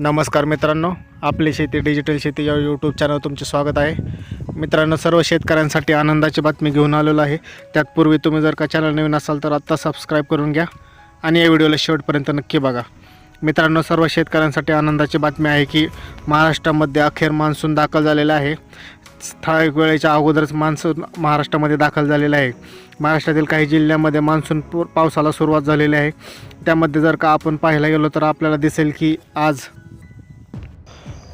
नमस्कार मित्रांनो आपली शेती डिजिटल शेती या यूट्यूब चॅनल तुमचे स्वागत आहे. मित्रांनो सर्व शेतकऱ्यांसाठी आनंदाची बातमी घेऊन आलेलो आहे. त्यातपूर्वी तुम्ही जर का चॅनल नवीन असाल तर आत्ता सबस्क्राईब करून घ्या आणि या व्हिडिओला शेवटपर्यंत नक्की बघा. मित्रांनो सर्व शेतकऱ्यांसाठी आनंदाची बातमी आहे की महाराष्ट्रामध्ये अखेर मान्सून दाखल झालेला आहे. ठराविक वेळेच्या अगोदरच मान्सून महाराष्ट्रामध्ये दाखल झालेला आहे. महाराष्ट्रातील काही जिल्ह्यामध्ये मान्सून पावसाला सुरुवात झालेली आहे. त्यामध्ये जर का आपण पाहायला गेलो तर आपल्याला दिसेल की आज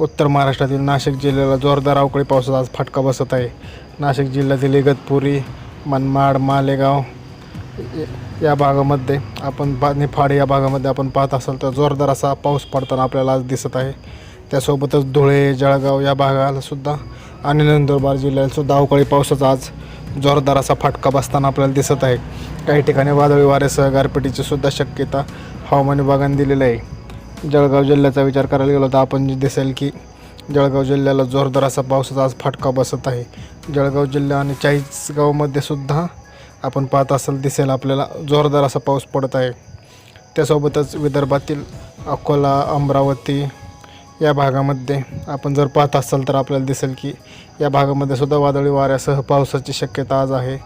उत्तर महाराष्ट्रातील नाशिक जिल्ह्याला जोरदार अवकाळी पावसाचा आज फटका बसत आहे. नाशिक जिल्ह्यातील इगतपुरी मनमाड मालेगाव या भागामध्ये आपण पा निफाड या भागामध्ये आपण पाहत असाल तर जोरदार असा पाऊस पडताना आपल्याला आज दिसत आहे. त्यासोबतच धुळे जळगाव या भागालासुद्धा आणि नंदुरबार जिल्ह्यालासुद्धा अवकाळी पावसाचा आज जोरदार असा फटका बसताना आपल्याला दिसत आहे. काही ठिकाणी वादळी वाऱ्यासह गारपिटीची सुद्धा शक्यता हवामान विभागाने दिलेली आहे. जळगाव जिल्ह्याचा विचार करायला गेलो तर आपण जे दिसेल की जळगाव जिल्ह्याला जोरदार असा पावसाचा आज फटका बसत आहे. जळगाव जिल्हा आणि चाळीसगावमध्ये सुद्धा आपण पाहत असाल दिसेल आपल्याला जोरदार असा पाऊस पडत आहे. त्यासोबतच विदर्भातील अकोला अमरावती या भागामध्ये आपण जर पाहत असाल तर आपल्याला दिसेल की या भागामध्ये सुद्धा वादळी वाऱ्यासह पावसाची शक्यता आज आहे.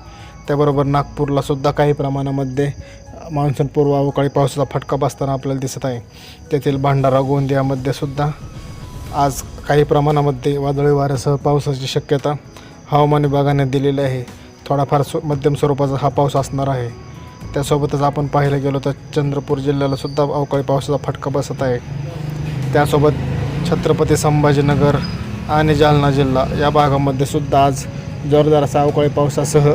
त्याबरोबर नागपूरला सुद्धा काही प्रमाणामध्ये मान्सूनपूर्व अवकाळी पावसाचा फटका बसताना आपल्याला दिसत आहे. तेथील भंडारा गोंदियामध्ये सुद्धा आज काही प्रमाणामध्ये वादळी वाऱ्यासह पावसाची शक्यता हवामान विभागाने दिलेली आहे. थोडाफार स्व मध्यम स्वरूपाचा हा पाऊस असणार आहे. त्यासोबतच आपण पाहायला गेलो तर चंद्रपूर जिल्ह्याला सुद्धा अवकाळी पावसाचा फटका बसत आहे. त्यासोबत छत्रपती संभाजीनगर आणि जालना जिल्हा या भागामध्ये सुद्धा आज जोरदार असा अवकाळी पावसासह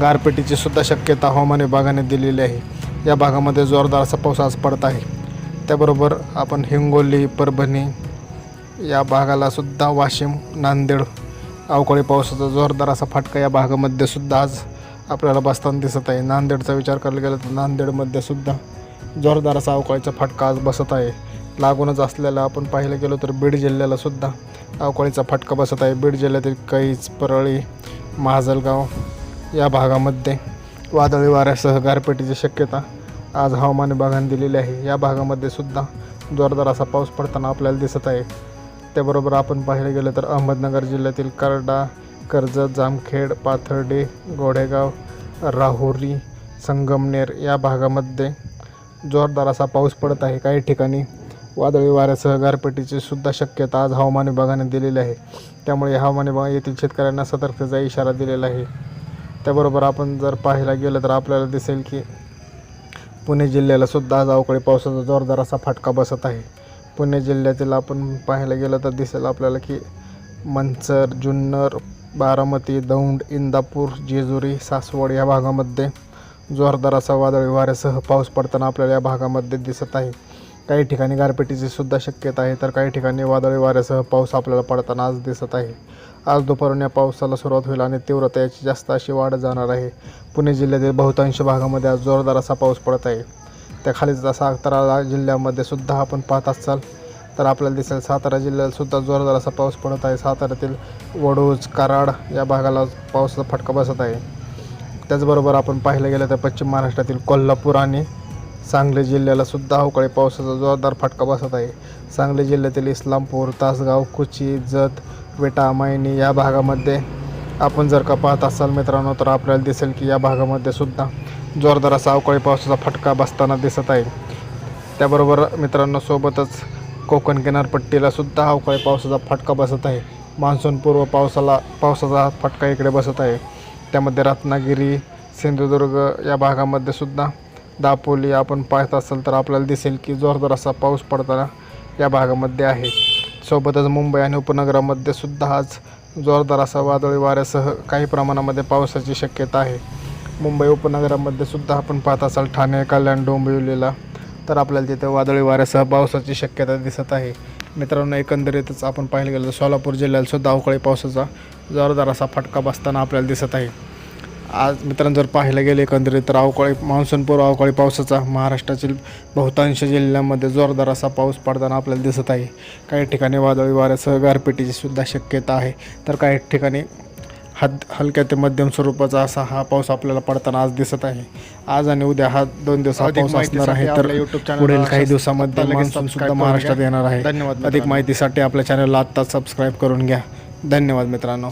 गारपिटीची सुद्धा शक्यता हवामान विभागाने दिलेली आहे. या भागामध्ये जोरदार असा पाऊस आज पडत आहे. त्याबरोबर आपण हिंगोली परभणी या भागाला सुद्धा वाशिम नांदेड अवकाळी पावसाचा जोरदार असा फटका या भागामध्ये सुद्धा आज आपल्याला बसताना दिसत आहे. नांदेडचा विचार करायला गेला तर नांदेडमध्ये सुद्धा जोरदार असा अवकाळीचा फटका आज बसत आहे. लागूनच असलेला आपण पाहिलं गेलो तर बीड जिल्ह्याला सुद्धा अवकाळीचा फटका बसत आहे. बीड जिल्ह्यातील कैच परळी महाजलगाव या भागामध्ये वादळी वाऱ्यासह गारपेटीची शक्यता आज हवामान विभागाने दिलेली आहे. या भागामध्ये सुद्धा जोरदार असा पाऊस पडताना आपल्याला दिसत आहे. त्याबरोबर आपण पाहायला गेलं तर अहमदनगर जिल्ह्यातील करडा कर्जत जामखेड पाथर्डे गोडेगाव राहुरी संगमनेर या भागामध्ये जोरदार असा पाऊस पडत आहे. काही ठिकाणी वादळी वाऱ्यासह गारपेटीची सुद्धा शक्यता आज हवामान विभागाने दिलेली आहे. त्यामुळे हवामान विभाग येथील शेतकऱ्यांना सतर्कतेचा इशारा दिलेला आहे. त्याबरोबर आपण जर पाहायला गेलं तर आपल्याला दिसेल की पुणे जिल्ह्याला सुद्धा आज अवकाळी पावसाचा जोरदार असा फटका बसत आहे. पुणे जिल्ह्यातील आपण पाहायला गेलं तर दिसेल आपल्याला की मंचर जुन्नर बारामती दौंड इंदापूर जेजुरी सासवड या भागामध्ये जोरदार असा वादळी वाऱ्यासह पाऊस पडताना आपल्याला या भागामध्ये दिसत आहे. काही ठिकाणी गारपिटीची सुद्धा शक्यता आहे तर काही ठिकाणी वादळी वाऱ्यासह पाऊस आपल्याला पडताना आज दिसत आहे. आज दुपारून या पावसाला सुरुवात होईल आणि तीव्रता याची जास्त अशी वाढ जाणार आहे. पुणे जिल्ह्यातील बहुतांश भागामध्ये आज जोरदार असा पाऊस पडत आहे. त्या खालीच सातारा जिल्ह्यामध्ये सुद्धा आपण पाहत असाल तर आपल्याला दिसेल सातारा जिल्ह्यातसुद्धा जोरदार असा पाऊस पडत आहे. साताऱ्यातील वडूज कराड या भागाला पावसाचा फटका बसत आहे. त्याचबरोबर आपण पाहिलं गेलं तर पश्चिम महाराष्ट्रातील कोल्हापूर आणि सांगली जिल्ह्याला सुद्धा अवकाळी पावसाचा जोरदार फटका बसत आहे. सांगली जिल्ह्यातील इस्लामपूर तासगाव कुची जत विटा मायनी या भागामध्ये आपण जर का पाहत असाल मित्रांनो तर आपल्याला दिसेल की या भागामध्ये सुद्धा जोरदार असा अवकाळी पावसाचा फटका बसताना दिसत आहे. त्याबरोबर मित्रांनो सोबतच कोकण किनारपट्टीला सुद्धा अवकाळी पावसाचा फटका बसत आहे. मान्सूनपूर्व पावसाला पावसाचा फटका इकडे बसत आहे. त्यामध्ये रत्नागिरी सिंधुदुर्ग या भागामध्ये सुद्धा दापोली आपण पाहत असाल तर आपल्याला दिसेल की जोरदार असा पाऊस पडताना या भागामध्ये आहे. सोबतच मुंबई आणि उपनगरामध्ये सुद्धा आज जोरदार असा वादळी वाऱ्यासह काही प्रमाणामध्ये पावसाची शक्यता आहे. मुंबई उपनगरामध्ये सुद्धा आपण पाहत असाल ठाणे कल्याण डोंबिवलीला तर आपल्याला तिथे वादळी वाऱ्यासह पावसाची शक्यता दिसत आहे. मित्रांनो एकंदरीतच आपण पाहिलं गेलं तर सोलापूर जिल्ह्याला सुद्धा अवकाळी पावसाचा जोरदार असा फटका बसताना आपल्याला दिसत आहे. आज मित्रांनो जर पाहायला गेले एकंदरीत तर अवकाळी मान्सूनपूर्व अवकाळी पावसाचा महाराष्ट्रातील बहुतांश जिल्ह्यांमध्ये जोरदार असा पाऊस पडताना आपल्याला दिसत आहे. काही ठिकाणी वादळी वाऱ्यासह गारपिटीची सुद्धा शक्यता आहे. तर काही ठिकाणी हद हलक्या ते मध्यम स्वरूपाचा असा हा पाऊस आपल्याला पडताना आज दिसत आहे. आज आणि उद्या हा दोन दिवस पाऊस असणार आहे. तर पुढील काही दिवसामध्ये मान्सून सुद्धा महाराष्ट्रात येणार आहे. धन्यवाद अधिक माहितीसाठी आपल्या चॅनलला आत्ताच सबस्क्राईब करून घ्या. धन्यवाद मित्रांनो.